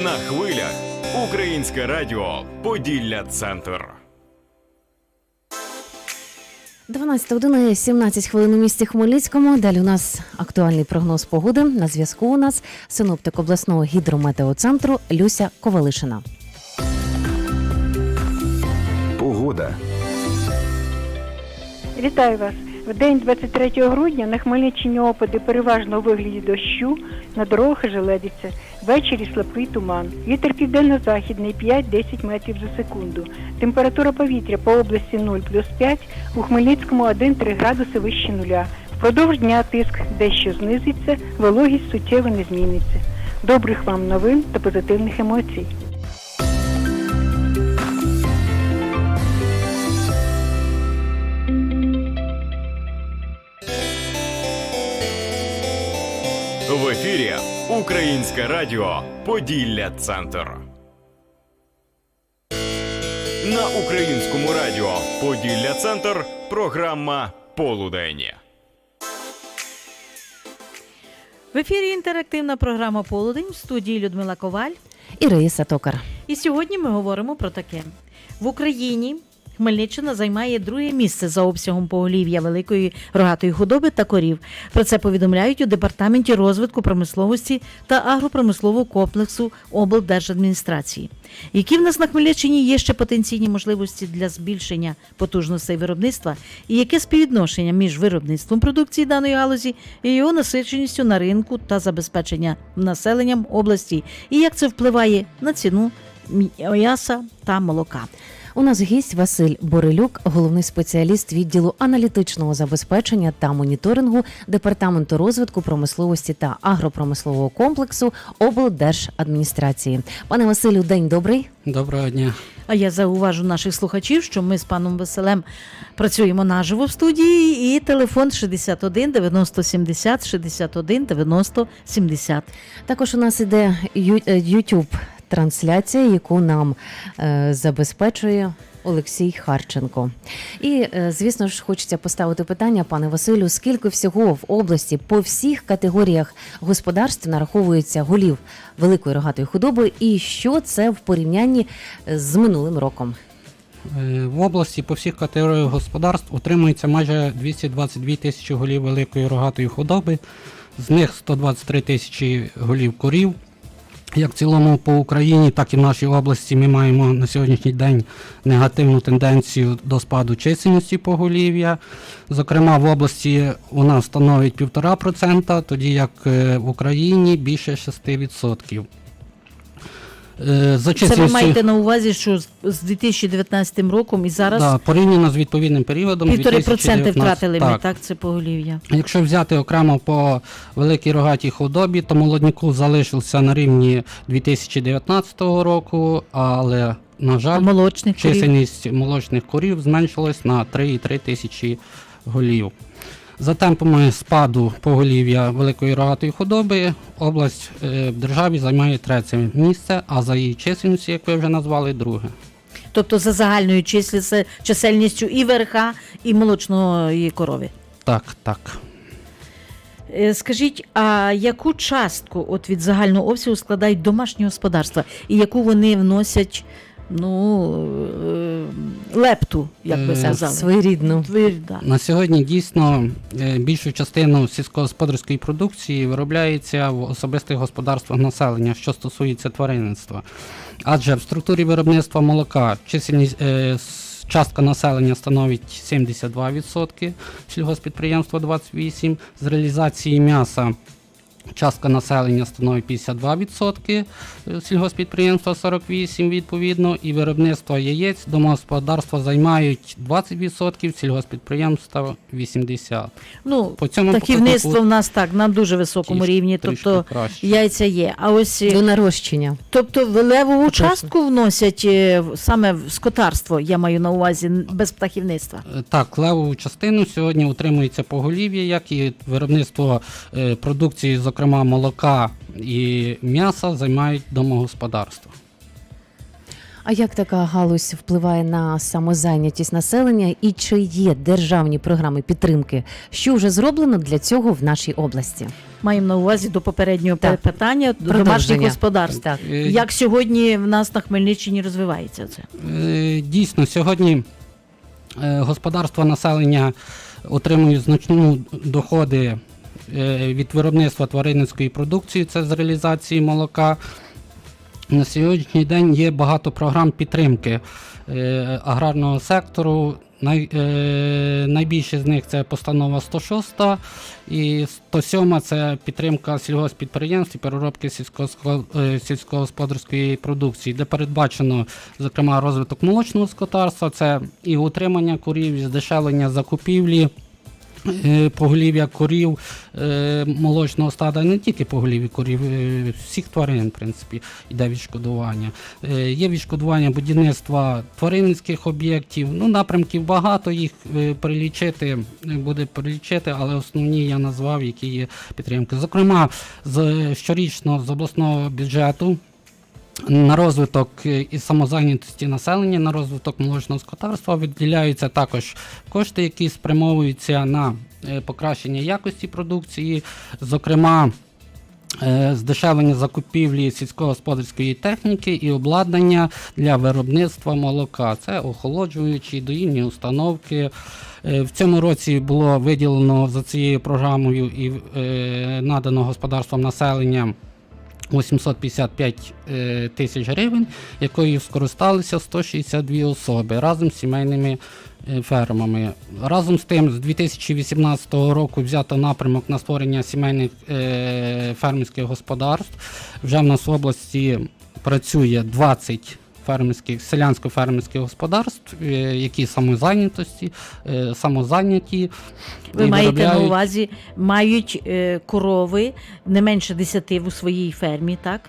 На хвилях Українське радіо Поділля Центр. 12 година 17 хвилин у місті Хмельницькому. Далі у нас актуальний прогноз погоди. На зв'язку у нас синоптик обласного гідрометеоцентру Люся Ковалишина. Погода. Вітаю вас. В день 23 грудня на Хмельниччині опади переважно у вигляді дощу, на дорогах желедиться. Ввечері слабкий туман. Вітер південно-західний 5-10 метрів за секунду. Температура повітря по області 0 плюс 5, у Хмельницькому 1-3 градуси вище нуля. Впродовж дня тиск дещо знизиться, вологість суттєво не зміниться. Добрих вам новин та позитивних емоцій. Українське радіо Поділля Центр. На українському радіо Поділля Центр програма Полудень. В ефірі інтерактивна програма Полудень в студії Людмила Коваль. І Раїса Токар. І сьогодні ми говоримо про таке: в Україні Хмельниччина займає друге місце за обсягом поголів'я великої рогатої худоби та корів. Про це повідомляють у департаменті розвитку промисловості та агропромислового комплексу облдержадміністрації. Які в нас на Хмельниччині є ще потенційні можливості для збільшення потужностей виробництва, і яке співвідношення між виробництвом продукції даної галузі і його насиченістю на ринку та забезпечення населенням області, і як це впливає на ціну м'яса та молока. У нас гість Василь Борилюк, головний спеціаліст відділу аналітичного забезпечення та моніторингу департаменту розвитку промисловості та агропромислового комплексу облдержадміністрації. Пане Василю, день добрий. Доброго дня. А я зауважу наших слухачів, що ми з паном Веселем працюємо наживо в студії, і телефон 61 90 70 61 90 70. Також у нас іде е, YouTube трансляція, яку нам е, забезпечує. Олексій Харченко. І, е, звісно ж, хочеться поставити питання, пане Василю, скільки всього в області по всіх категоріях господарств нараховується голів великої рогатої худоби, і що це в порівнянні е, з минулим роком? В області по всіх категоріях господарств утримується майже 222 тисячі голів великої рогатої худоби, з них 123 тисячі голів корів. Як в цілому по Україні, так і в нашій області ми маємо на сьогоднішній день негативну тенденцію до спаду чисельності поголів'я. Зокрема, в області нас становить 1,5%, тоді як е, в Україні більше 6%. Е, За Це ви чисельністю- маєте на увазі, що з- з 2019 роком і зараз Да, порівняно з відповідним періодом. півтори проценти 2019, втратили ми, так. так, це поголів'я. Якщо взяти окремо по великій рогатій худобі, то молодняку залишився на рівні 2019 року, але, на А жаль, молочних корів? чисельність молочних корів зменшилась на 3,3 тисячі голів. За темпами спаду поголів'я великої рогатої худоби область е, в державі займає третє місце, а за її чисельністю, як ви вже назвали, друге. Тобто за загальною чисельністю і верха, і молочної корови. Так, так. Е, Скажіть, а яку частку от від загального обсягу складають домашні господарства, і яку вони вносять ну, е, лепту, як ви Е, сказали? Своєрідну. Да. На сьогодні дійсно е, більшу частину сільськогосподарської продукції виробляється в особистих господарствах населення, що стосується тваринництва. Адже в структурі виробництва молока чисельність частка населення становить 72%, сільгоспідприємства 28%, з реалізації м'яса. Частка населення становить 52%, е, сільгоспідприємства 48% відповідно, і виробництво яєць домогосподарства займають 20%, сільгоспідприємства 80%. Ну, По цьому птахівництво показнику в нас так на дуже високому трішки- рівні, тобто краще. яйця є. А ось е, До нарощення. тобто в левову частку вносять е, саме в скотарство, я маю на увазі без птахівництва. Так, левову частину сьогодні утримується поголів'я, як і виробництво продукції, зокрема молока і м'яса, займають домогосподарства. А як така галузь впливає на самозайнятість населення і чи є державні програми підтримки? Що вже зроблено для цього в нашій області? Маємо на увазі до попереднього Так. питання до домашніх господарств. Так. Е, Як сьогодні в нас на Хмельниччині розвивається це? Е, Дійсно, сьогодні е, господарства населення отримують значну доходи е, від виробництва тваринницької продукції, це з реалізації молока. На сьогоднішній день є багато програм підтримки е, аграрного сектору. Е, найбільше з них це постанова 106 і 107 це підтримка сільгоспідприємств і переробки е, сільськогосподарської продукції, де передбачено зокрема розвиток молочного скотарства, це і утримання курів, і здешевлення закупівлі. Е, Поголів'я корів е, молочного стада, не тільки поголів'я корів, е, всіх тварин, в принципі, йде відшкодування. Є відшкодування будівництва тваринницьких об'єктів. Ну, напрямків багато їх перелічити е, буде перелічити, але основні я назвав, які є підтримки. Зокрема, з щорічно з обласного бюджету. На розвиток і самозайнятості населення, на розвиток молочного скотарства виділяються також кошти, які спрямовуються на е, покращення якості продукції, зокрема е, здешевлення закупівлі сільськогосподарської техніки і обладнання для виробництва молока. Це охолоджуючі, доїльні установки. Е, В цьому році було виділено за цією програмою і надано господарствам населення 855 е, тисяч гривень, якою скористалися 162 особи разом з сімейними е, фермами. Разом з тим, з 2018 року взято напрямок на створення сімейних е, фермерських господарств. Вже в нас в області працює 20 фермерських селянсько-фермерських господарств, е, які самозайнятості, е, самозайняті. Ви маєте маєте на увазі, мають е, корови не менше 10 у своїй фермі, так?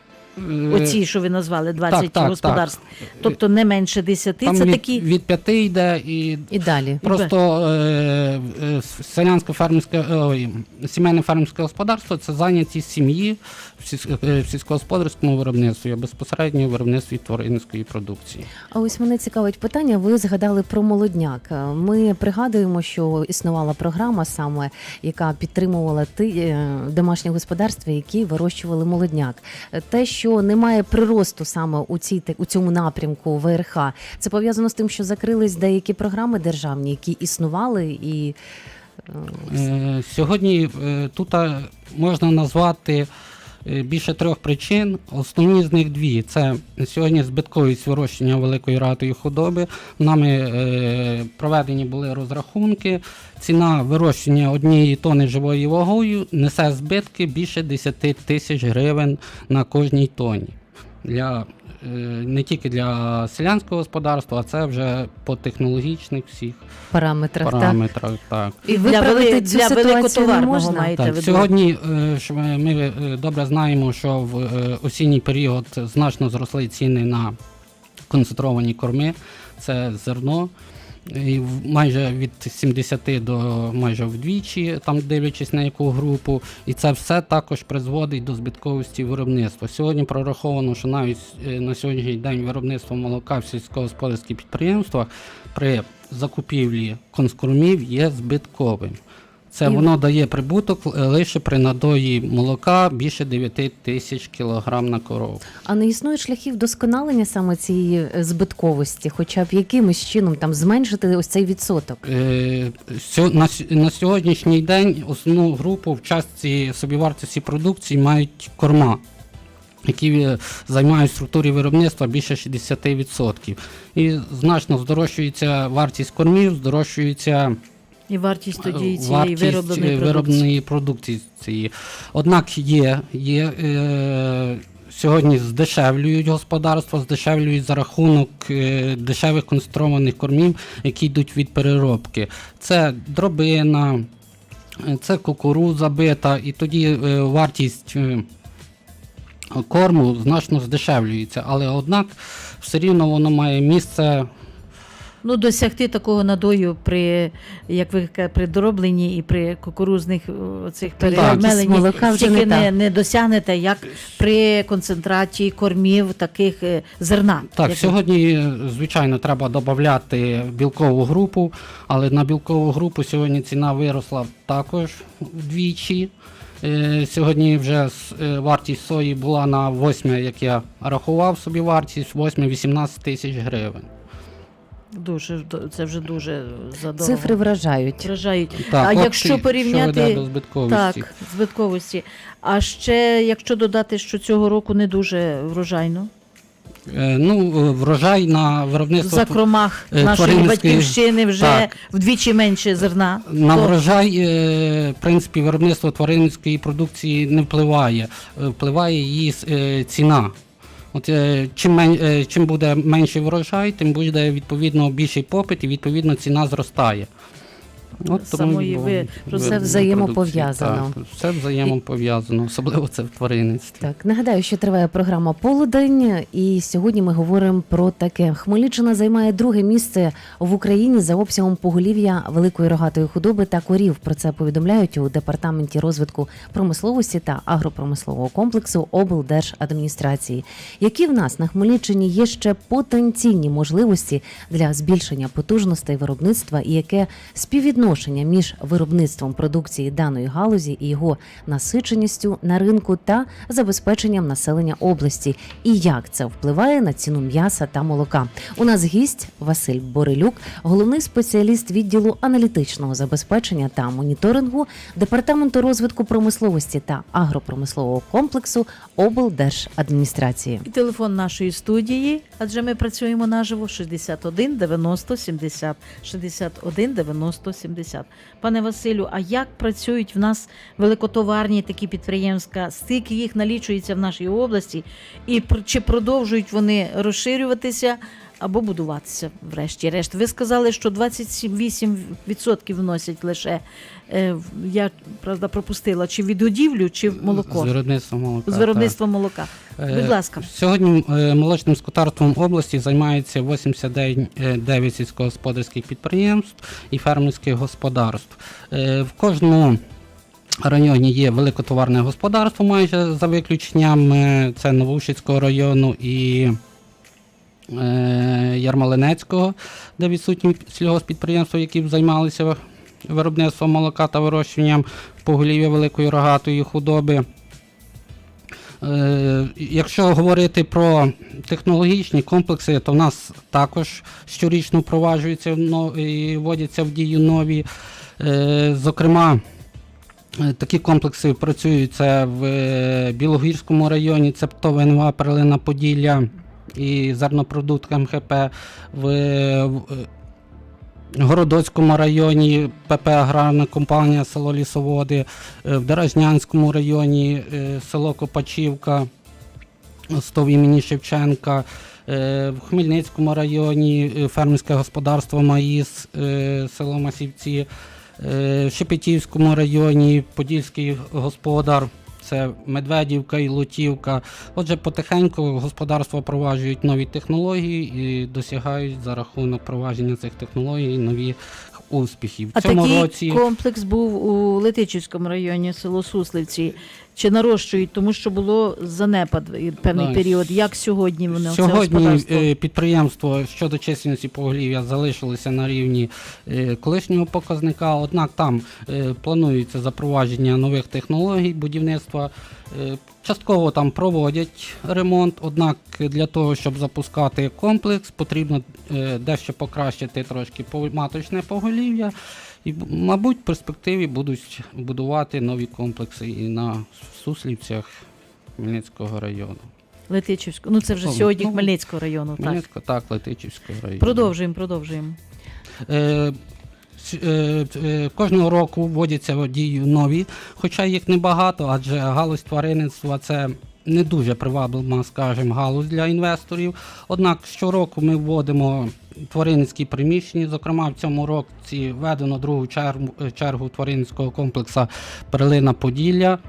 Е, Оці, що ви назвали, 20 так, так. господарств. Тобто не менше 10, Там це від, такі. від п'яти йде і І далі. Просто е, е, селянське фермерське ой, сімейне фермерське господарство це зайнятість сім'ї в сільсь- е, в сільськогосподарському виробництві, а безпосередньо в виробництві тваринницької продукції. А ось мене цікавить питання. Ви згадали про молодняк. Е, Ми пригадуємо, що існувала програма саме, яка підтримувала ті е, домашні господарства, які вирощували молодняк. Е, Те, що немає приросту саме у цій у цьому напрямку ВРХ, це пов'язано з тим, що закрились деякі програми державні, які існували, і е, Е, Сьогодні е, тут можна назвати більше трьох причин. Основні з них дві: це сьогодні збитковість вирощення великої ратої худоби. Нами е, проведені були розрахунки. Ціна вирощення однієї тони живої вагою несе збитки більше 10 тисяч гривень на кожній тоні. Для, е, не тільки для селянського господарства, а це вже по технологічних всіх параметрах так. параметрах. Так. І для, виправити для ситуацію не великотоварного можна. маєте Так, сьогодні е, ми е, добре знаємо, що в е, осінній період значно зросли ціни на концентровані корми. Це зерно. Майже від 70 до майже вдвічі, там дивлячись на яку групу, і це все також призводить до збитковості виробництва. Сьогодні прораховано, що навіть е, на сьогоднішній день виробництво молока в сільськогосподарських підприємствах при закупівлі конскормів є збитковим. Це І- воно дає прибуток е, лише при надої молока більше 9 тисяч кілограм на корову. А не існує шляхів досконалення саме цієї е, збитковості, хоча б якимось чином там зменшити ось цей відсоток. Е, сьо- на, с- на сьогоднішній день основну групу в частці собівартості продукції мають корма, які е, займають в структурі виробництва більше 60%. І значно здорожчується вартість кормів, здорожчується І вартість тоді цієї вартість виробленої е, продукції. продукції. Однак є, є е, сьогодні здешевлюють господарство, здешевлюють за рахунок е, дешевих концентрованих кормів, які йдуть від переробки. Це дробина, е, це кукуруза бита, і тоді е, вартість. е, Корму значно здешевлюється, але однак все рівно воно має місце Ну, досягти такого надою при, як ви кажете, при дробленні і при кукурузних цих То перемеленні стільки не не, досягнете, як при концентраті кормів таких е, зерна. Так, Як- сьогодні, е, звичайно, треба додати білкову групу, але на білкову групу сьогодні ціна виросла також вдвічі. Е, Сьогодні вже е, вартість сої була на 8, як я рахував собі вартість, 8-18 тисяч гривень. Дуже це вже дуже задорого. Цифри вражають. вражають. Так, а якщо і- що порівняти до збитковості. так, збитковості. А ще якщо додати, що цього року не дуже врожайно, Е, Ну, е, врожай на в виробництво закромах е, нашої батьківщини вже Так. вдвічі менше зерна. На то- врожай, е, в принципі, виробництво тваринницької продукції не впливає. Впливає її е, ціна. От, е, чим, е, чим буде менший врожай, тим буде відповідно більший попит і відповідно ціна зростає. От Самої ви- ви- Все взаємопов'язано. Так, все взаємопов'язано, особливо це в тваринництві. Так, нагадаю, що триває програма Полудень, і сьогодні ми говоримо про таке. Хмельниччина займає друге місце в Україні за обсягом поголів'я великої рогатої худоби та корів. Про це повідомляють у департаменті розвитку промисловості та агропромислового комплексу облдержадміністрації. Які в нас на Хмельниччині є ще потенційні можливості для збільшення потужностей виробництва і яке співвідношення між виробництвом продукції даної галузі і його насиченістю на ринку та забезпеченням населення області, і як це впливає на ціну м'яса та молока. У нас гість Василь Борилюк, головний спеціаліст відділу аналітичного забезпечення та моніторингу департаменту розвитку промисловості та агропромислового комплексу облдержадміністрації. І телефон нашої студії, адже ми працюємо наживо 61 90 70. 61 90 70. Пане Василю, а як працюють в нас великотоварні такі підприємства? Скільки їх налічується в нашій області? І чи продовжують вони розширюватися або будуватися врешті-решт? Ви сказали, що 28% вносять лише. е, в- Я правда пропустила, чи відгодівлю, чи молоко? З виробництва молока. З виробництва молока. Е, Будь ласка. Сьогодні е, молочним скотарством області займається 89 сільськогосподарських підприємств і фермерських господарств. В кожному районі є великотоварне господарство, майже за виключенням це Новушицького району і е, Ярмолинецького, де відсутні сільгоспідприємства, які б займалися виробництвом молока та вирощуванням поголів'я великої рогатої худоби. Е, Якщо говорити про технологічні комплекси, то в нас також щорічно впроваджуються і вводяться в дію нові. Е, Зокрема, такі комплекси працюють це в Білогірському районі, це ПТОВ Перлина Поділля і зернопродукт МХП в, Городоцькому районі ПП Аграрна компанія село Лісоводи, е, в Деражнянському районі е, село Копачівка, стов імені Шевченка, е, в Хмельницькому районі фермерське господарство Маїс, село Масівці, в Шепетівському районі Подільський господар. Це Медведівка і Лутівка. Отже, потихеньку господарства впроваджують нові технології і досягають за рахунок провадження цих технологій нові успіхи. В А цьому такий році комплекс був у Летичівському районі, село Суслівці. Чи нарощують, тому що було занепад певний Да, період. Як сьогодні вони Сьогодні е, підприємство щодо чисельності поголів'я залишилося на рівні е, колишнього показника, однак там е, планується запровадження нових технологій будівництва. Частково там проводять ремонт, однак для того, щоб запускати комплекс, потрібно дещо покращити трошки маточне поголів'я. І, мабуть, в перспективі будуть будувати нові комплекси і на Суслівцях Хмельницького району. Летичівського. Ну це вже сьогодні ну, Хмельницького району. Так. Так, Летичівського району. Продовжуємо, продовжуємо. Е, е, е, Кожного року вводяться в дію нові, хоча їх небагато, адже галузь тваринництва це не дуже приваблива, скажімо, галузь для інвесторів. Однак щороку ми вводимо тваринницькі приміщення. Зокрема, в цьому році введено другу чергу, чергу тваринницького комплексу Перлина Поділля.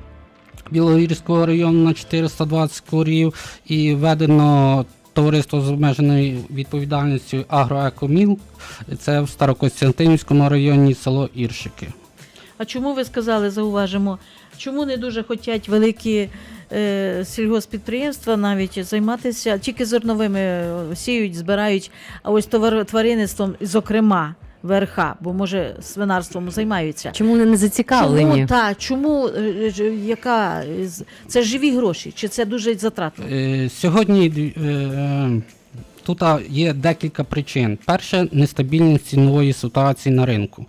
Білогірського району на 420 корів і введено товариство з обмеженою відповідальністю Агроекоміл. Це в Старокостянтинівському районі село Іршики. А чому ви сказали, зауважимо, чому не дуже хочуть великі е, сільгоспідприємства навіть займатися тільки зерновими е, сіють, збирають, а ось товар, тваринництвом, зокрема, ВРХ, бо може свинарством займаються. Чому вони не зацікавлені? Чому та чому е, ж- яка це живі гроші? Чи це дуже затратно? Е, Сьогодні е, е, тут є декілька причин. Перше нестабільність цінової ситуації на ринку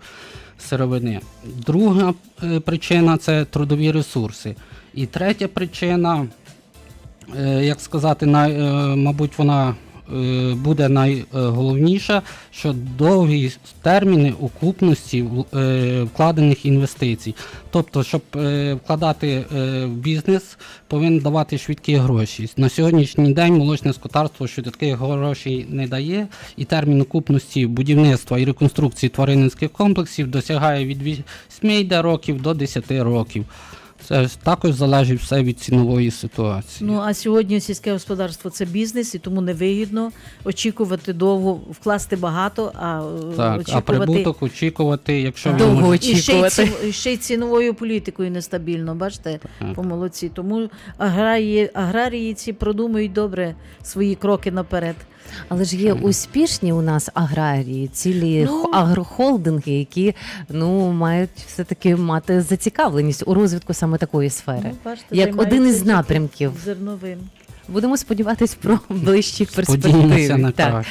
сировини. Друга е, причина це трудові ресурси. І третя причина, е, як сказати, е, мабуть, вона буде найголовніша, що довгі терміни окупності е, вкладених інвестицій. Тобто, щоб е, вкладати е, в бізнес, повинен давати швидкі гроші. На сьогоднішній день молочне скотарство швидких грошей не дає, і термін окупності будівництва і реконструкції тваринницьких комплексів досягає від 8 років до 10 років. Це також залежить все від цінової ситуації. Ну а сьогодні сільське господарство це бізнес, і тому невигідно очікувати довго, вкласти багато, а е, так, а прибуток очікувати, якщо ви Довго можете- і ще й, очікувати. ще й ціновою політикою нестабільно. Бачите, Так. по молодці. Тому аграрії, аграрії ці продумують добре свої кроки наперед. Але ж є успішні у нас аграрії, цілі Ну. агрохолдинги, які ну мають все таки мати зацікавленість у розвитку саме такої сфери. Ну, бачите, Як один із напрямків. зерновим. Будемо сподіватись про ближчі перспективи. на Так.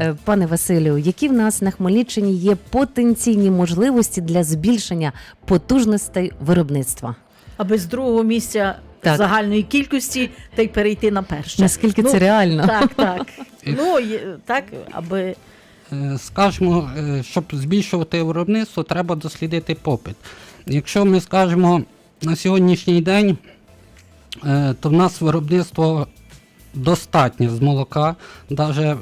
Е, Пане Василю, які в нас на Хмельниччині є потенційні можливості для збільшення потужностей виробництва? Аби з другого місця Так. загальної кількості та й перейти на перше. Наскільки Ну, це реально? Так, так. Ну є- так, аби Е, Скажемо, е, щоб збільшувати виробництво, треба дослідити попит. Якщо ми скажемо на сьогоднішній день, е, то в нас виробництво достатнє з молока, навіть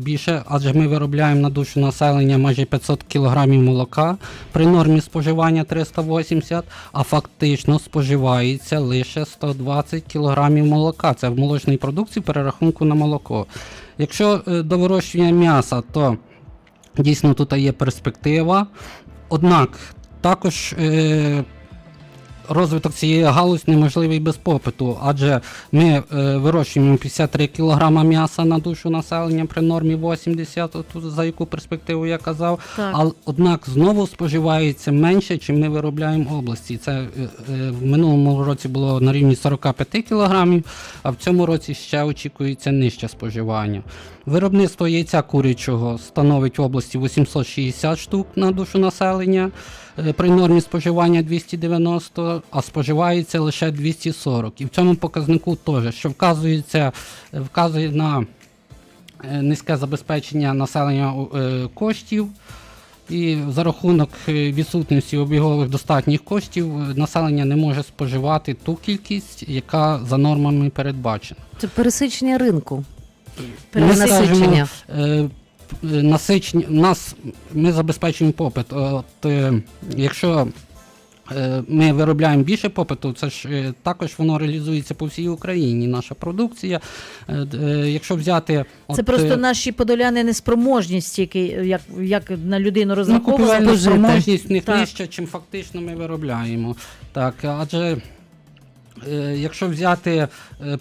більше, адже ми виробляємо на душу населення майже 500 кг молока при нормі споживання 380, а фактично споживається лише 120 кг молока. Це в молочній продукції перерахунку на молоко. Якщо е, до вирощування м'яса, то дійсно тут є перспектива. Однак також е, розвиток цієї галузі неможливий без попиту, адже ми е, вирощуємо 53 кг м'яса на душу населення при нормі 80, тут за яку перспективу я казав. Так. А, однак знову споживається менше, чим ми виробляємо в області. Це е, е, в минулому році було на рівні 45 кг, а в цьому році ще очікується нижче споживання. Виробництво яйця курячого становить в області 860 штук на душу населення при нормі споживання 290, а споживається лише 240. І в цьому показнику теж, що вказується, е, вказує на е, низьке забезпечення населення е, коштів. І за рахунок е, відсутності обігових достатніх коштів е, населення не може споживати ту кількість, яка за нормами передбачена. Це пересичення ринку. Ми Перенасичення. скажемо, е, насичення, нас, ми забезпечуємо попит. От, е, якщо е, ми виробляємо більше попиту, це ж е, також воно реалізується по всій Україні, наша продукція. Якщо взяти. це от, просто наші подоляни неспроможність, які, як, як на людину Ну, купівельна спожити. спроможність в них нижча, чим фактично ми виробляємо. Так, адже якщо взяти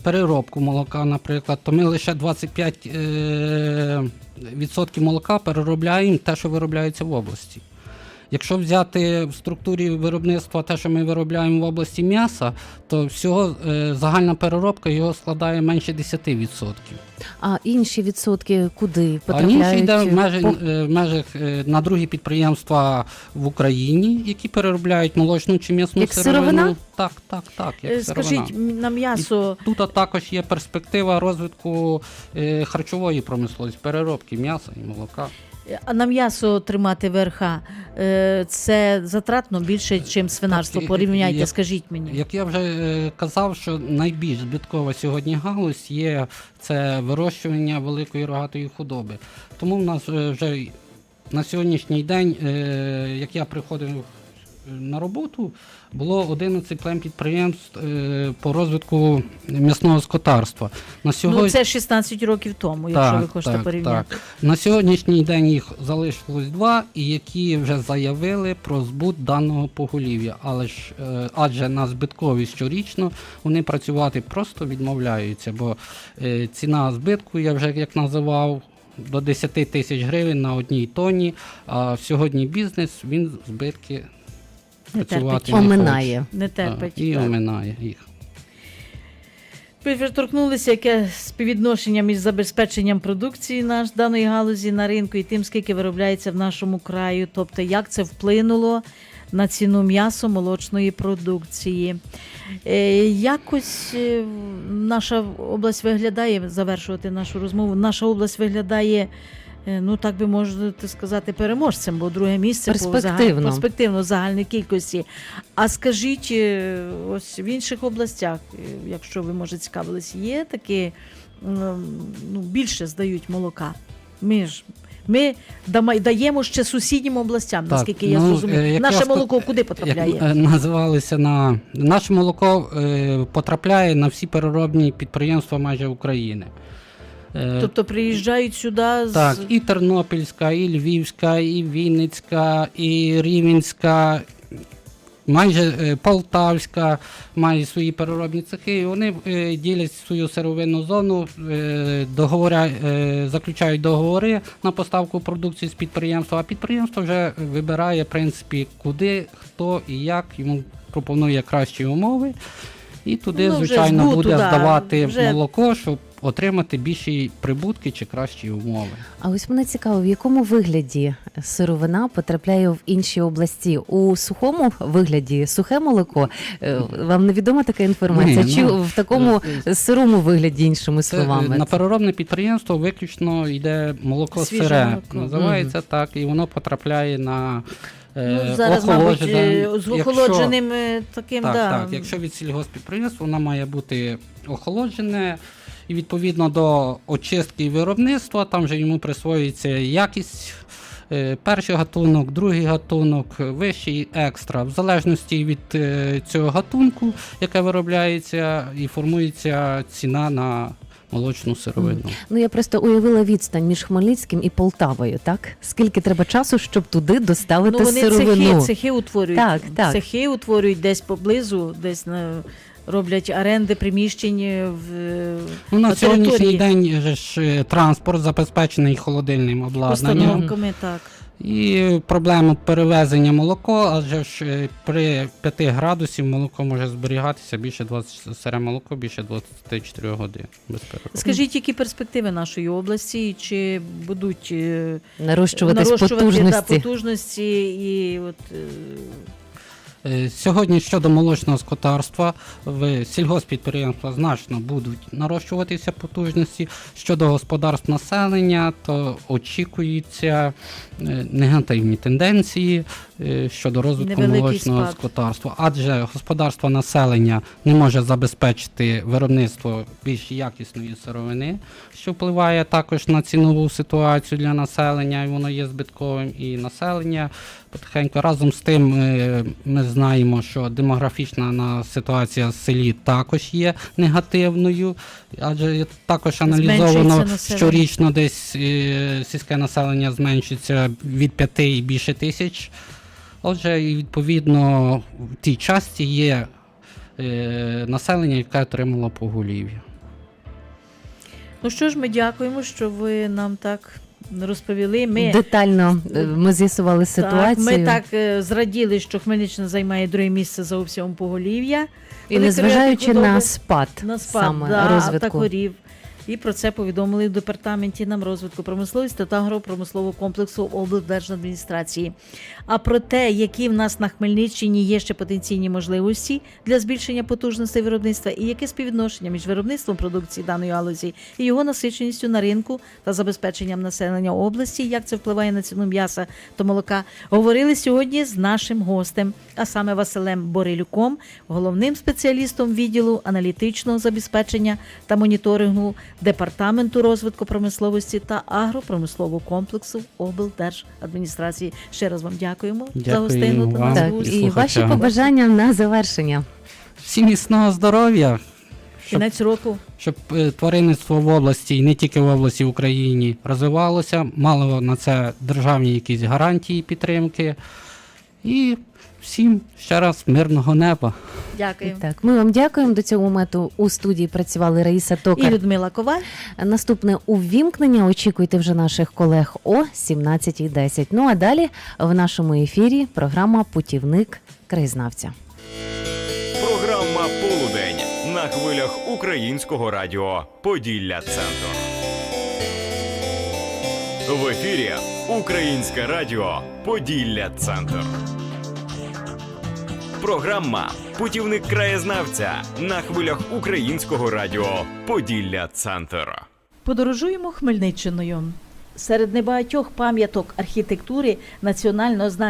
переробку молока, наприклад, то ми лише 25% відсотків молока переробляємо те, що виробляється в області. Якщо взяти в структурі виробництва те, що ми виробляємо в області м'яса, то всього е, загальна переробка його складає менше 10%. А інші відсотки куди А інші йде в, межі, е, в межах е, на другі підприємства в Україні, які переробляють молочну чи м'ясну Як сировину. сировина? Так, так, так. Е, Як. Скажіть, м, на м'ясо Тут також є перспектива розвитку е, харчової промисловості, переробки м'яса і молока. А на м'ясо тримати верха е, це затратно більше, ніж свинарство. Так, Порівняйте, як- скажіть мені. Як я вже е, казав, що найбільш збиткова сьогодні галузь є це вирощування великої рогатої худоби. Тому в нас е, вже на сьогоднішній день, е, як я приходив на роботу було 11 плем підприємств е, по розвитку м'ясного скотарства. На сьогодні Ну, це 16 років тому, якщо ви хочете порівняти. На сьогоднішній день їх залишилось два, і які вже заявили про збут даного поголів'я. Але ж е, адже на збиткові щорічно вони працювати просто відмовляються, бо е, ціна збитку я вже як називав. До 10 тисяч гривень на одній тоні, а сьогодні бізнес він збитки працювати терпить. не Оминає. Не терпить. Так, і так. оминає їх. Ви вже торкнулися, яке співвідношення між забезпеченням продукції наш даної галузі на ринку і тим, скільки виробляється в нашому краю, тобто як це вплинуло на ціну м'ясо молочної продукції. Е, якось е, наша область виглядає, завершувати нашу розмову, наша область виглядає. Е, Ну, так би можна сказати, переможцем, бо друге місце по Перспективно. загаль- перспективно загальній кількості. А скажіть, е, ось в інших областях, е, якщо ви може цікавились, є такі ну, більше здають молока. Ми ж ми даємо ще сусіднім областям, Так, наскільки я ну, зрозумів. е, Наше молоко куди потрапляє? Як називалися на наше молоко е, потрапляє на всі переробні підприємства майже України. Е, Тобто приїжджають сюди з так, і Тернопільська, і Львівська, і Вінницька, і Рівненська, майже е, Полтавська має свої переробні цехи. І вони е, ділять свою сировинну зону, договоря, е, заключають договори на поставку продукції з підприємства, а підприємство вже вибирає, в принципі, куди, хто і як йому пропонує кращі умови. І туди, Ну, звичайно, збуту, буде да, здавати вже- молоко, щоб отримати більші прибутки чи кращі умови. А ось мене цікаво, в якому вигляді сировина потрапляє в інші області? У сухому вигляді сухе молоко? Е, Вам невідома така інформація? Ні, Чи ну, в такому сирому вигляді, іншими Це, е, словами? на переробне підприємство виключно йде молоко Свіже сире, молоко. називається так, і воно потрапляє на е, ну, зараз, мабуть, з охолодженим е, таким, так, да. так, якщо від сільгоспідприємства, воно має бути охолоджене, і відповідно до очистки і виробництва, там вже йому присвоюється якість. е, Перший гатунок, другий гатунок, вищий екстра, в залежності від е, цього гатунку, яке виробляється, і формується ціна на молочну сировину. Ну я просто уявила відстань між Хмельницьким і Полтавою, так? Скільки треба часу, щоб туди доставити Ну, вони сировину? цехи, цехи утворюють. Так, так. Цехи утворюють десь поблизу, десь на, роблять оренди приміщень в Ну, на сьогоднішній день же ж е, транспорт забезпечений холодильним обладнанням. установками, так. І проблема перевезення молоко, адже ж е, при 5 градусів молоко може зберігатися більше 20, сире молоко більше 24 годин. Без перерву. Скажіть, які перспективи нашої області, чи будуть е, Нарощуватись нарощувати потужності. Да, потужності і от, е, Е, Сьогодні щодо молочного скотарства в сільгоспідприємства значно будуть нарощуватися потужності. Щодо господарств населення, то очікуються е, негативні тенденції е, щодо розвитку Невеликий молочного спад. скотарства, адже господарство населення не може забезпечити виробництво більш якісної сировини, що впливає також на цінову ситуацію для населення, і воно є збитковим і населення потихеньку. Разом з тим е, ми знаємо, що демографічна на ситуація в селі також є негативною, адже також аналізовано щорічно десь е, сільське населення зменшується від 5 і більше тисяч. Отже, відповідно в тій часті є е, населення, яке отримало поголів'я. ну що ж, ми дякуємо, що ви нам так розповіли. Ми Детально е, ми з'ясували ситуацію. Так, ми так е, зраділи, що Хмельниччина займає друге місце за обсягом поголів'я. і незважаючи на спад, на спад саме да, розвитку. та корів. І про це повідомили в департаменті нам розвитку промисловості та агропромислового комплексу облдержадміністрації. А про те, які в нас на Хмельниччині є ще потенційні можливості для збільшення потужностей виробництва, і яке співвідношення між виробництвом продукції даної галузі і його насиченістю на ринку та забезпеченням населення області, як це впливає на ціну м'яса та молока, говорили сьогодні з нашим гостем, а саме Василем Борилюком, головним спеціалістом відділу аналітичного забезпечення та моніторингу департаменту розвитку промисловості та агропромислового комплексу облдержадміністрації. Ще раз вам дякуємо, за гостину вам. Так, і ваші побажання на завершення. Всім міцного здоров'я, щоб, Кінець року. щоб е, тваринництво в області, і не тільки в області в Україні, розвивалося, мало на це державні якісь гарантії підтримки. І всім ще раз мирного неба. Дякую. Так, ми вам дякуємо. До цього моменту у студії працювали Раїса І Токар. Людмила Коваль. Наступне увімкнення. Очікуйте вже наших колег о 17.10. Ну а далі в нашому ефірі програма Путівник краєзнавця. Програма Полудень на хвилях українського радіо Поділля Центр. В ефірі Українське радіо Поділля Центр. Програма Путівник краєзнавця на хвилях українського радіо Поділля Центр. Подорожуємо Хмельниччиною. Серед небагатьох пам'яток архітектури національного значення